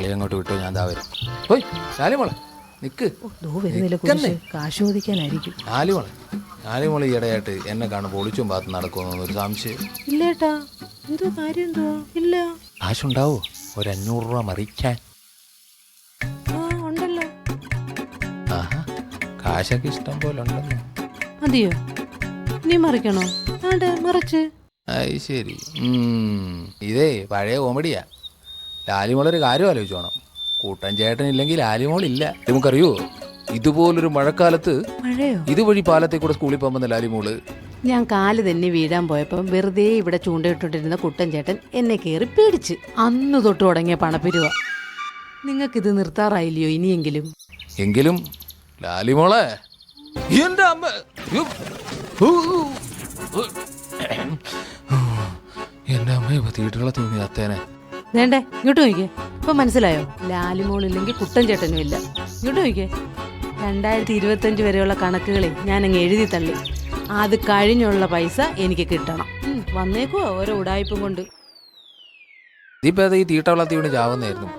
കളി അങ്ങോട്ട് വിട്ടു ഞാൻ ദാ വരും. പോയി ശാലിമോളെ നിക്ക്. കാശ് ചോദിക്കാനായിരിക്കും. ലാലിമോളെ ലാലിമോളെ ഈയിടെയായിട്ട് എന്നെ കാണുമ്പോൾ ഒളിച്ചും ഭാഗത്ത് ഒരു സംശയം. ഇല്ലേട്ടാ എന്തോ കാര്യം എന്തോ? ഇല്ല. കാശുണ്ടാവോ? ഒരു അഞ്ഞൂറ് രൂപ മറിക്കാൻ. ആ ഉണ്ടല്ലോ. ആഹാ കാശൊക്കെ ഇഷ്ടം പോലെ ഉണ്ടല്ലോ. അതെയോ? നീ മറിക്കണോ? ആണ്ട് മറിച്ച്. അത് ശരി. ഇതേ പഴയ കോമഡിയാ. ലാലിമോളൊരു കാര്യം ആലോചിച്ചോണം കൂട്ടൻ ചേട്ടനില്ലെങ്കിൽ ലാലിമോളില്ല നമുക്കറിയോ ഇതുപോലൊരു മഴക്കാലത്ത് മഴയോ ഇതുവഴി പാലത്തെ കൂടെ സ്കൂളിൽ പോകുന്ന ലാലിമോൾ ഞാൻ കാൽ തന്നെ വീഴാൻ പോയപ്പം വെറുതെ ഇവിടെ ചൂണ്ടയിട്ടിരുന്ന കുട്ടൻ ചേട്ടൻ എന്നെ കയറി പേടിച്ച് അന്ന് തൊട്ട് തുടങ്ങിയ പണപ്പിരുവ നിങ്ങൾക്കിത് നിർത്താറായില്ലയോ ഇനിയെങ്കിലും എങ്കിലും ലാലിമോളെ എന്റെ അമ്മ യ്യോ. ഊ. ഊ. എന്റെ അമ്മ ഇപ്പൊ തീട്ടുകളെ തൂങ്ങി അത്തേനെ വേണ്ടേ ഇങ്ങോട്ട് നോക്കിയേ ഇപ്പൊ മനസ്സിലായോ? ലാലിമോളില്ലെങ്കിൽ കുട്ടൻ ചേട്ടനും ഇല്ല. ഇങ്ങോട്ട് നോക്കിയേ രണ്ടായിരത്തി ഇരുപത്തഞ്ച് വരെയുള്ള കണക്കുകളെ ഞാൻ അങ്ങ് എഴുതി തള്ളി. അത് കഴിഞ്ഞുള്ള പൈസ എനിക്ക് കിട്ടണം. വന്നേക്കോ ഓരോ ഉടായ്പും കൊണ്ട്. ഈ തീട്ടവളത്തി വീണ് ചാവുന്നായിരുന്നു